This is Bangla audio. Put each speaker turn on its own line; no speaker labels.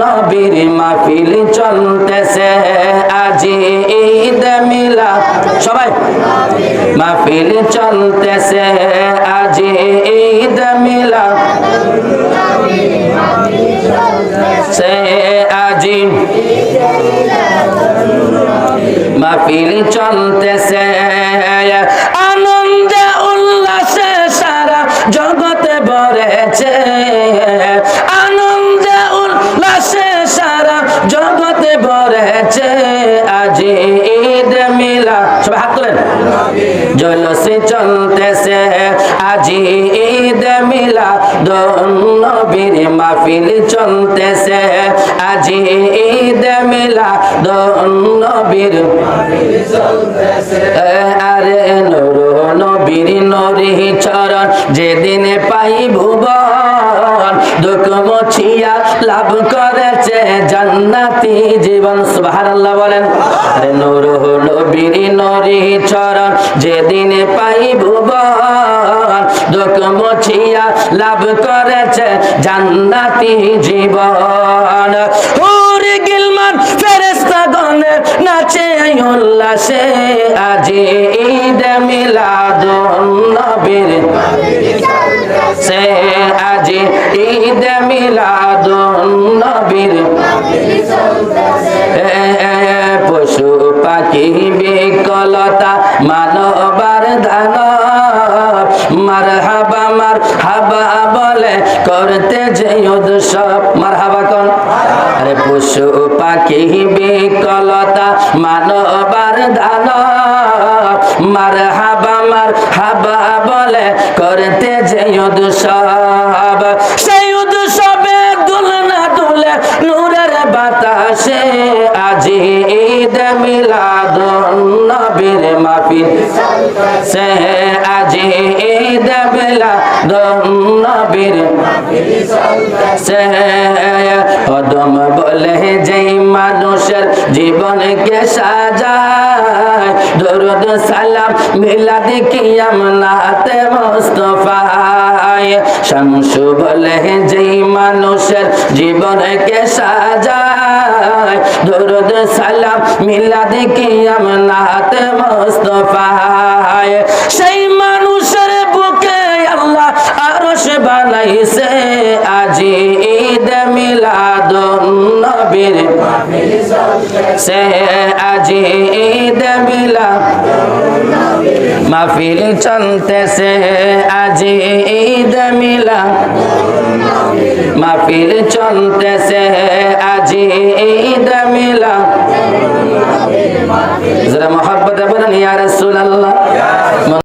নবীর মাহফিল চলতেছে। আজি ঈদ মিলা সবাই, মাহফিল চলতেছে। আজি ঈদ মিলা সে আজি মাহফিল চলতেছে। সবাই হাত তোলেন। জলসে চলতেছে, আজি ঈদ মিলা নবীর মাহফিল চলতেছে, আজি ঈদ মিলা নবীর আরে নবীর নরি চরণ, যেদিন পাই ভুবন দুঃখ মছিয়া লাভ করেছে জান্নাতি জীবন সুবহানাল্লাহ বলেন। আরে নুর নবীর নরি চরণ যেদিন পাই ভুবন দুঃখ মছিয়া লাভ করেছে জান্নাতি জীবন। হুরি গিলমান ফেরেস্তা গনে নাচে উল্লাসে আজি ঈদ মিলাদুন নবীর সে ঈদ মিলাদুন পশু পাখি বিকলতা, মানবার ধান। মার হাবা মার হাবা বলে করতে যে উৎসব মার হাবা কন? আরে পশু পাখি বিকলতা, মানবার ধান। মার হাবা মার হাবা বলে করতে যে উৎসব বাতাসে আজি ঈদ মিলাদুন নবীর মাহফিল। সে আজি ঈদ মিলাদুন নবীর সে কদম বলে, যেই মানুষের জীবনকে সাজায়, দরুদ, সালাম, মিলাদ, কিয়াম নাতে মুস্তফায়। শামসু বলে, যেই মানুষের জীবনকে সাজায় মিলাদ সেই মানুষের বুকে আল্লাহ আরশ বানাইছে আজি ঈদ মিলাদুন নবীর। সে আজি ঈদ মিলাদ মাহফিল চলতেছে আজি ঈদ মিলা মাহফিল চলতেছে আজি ঈদ মিলা যারা মোহাব্বত বলেন ইয়া রাসূলুল্লাহ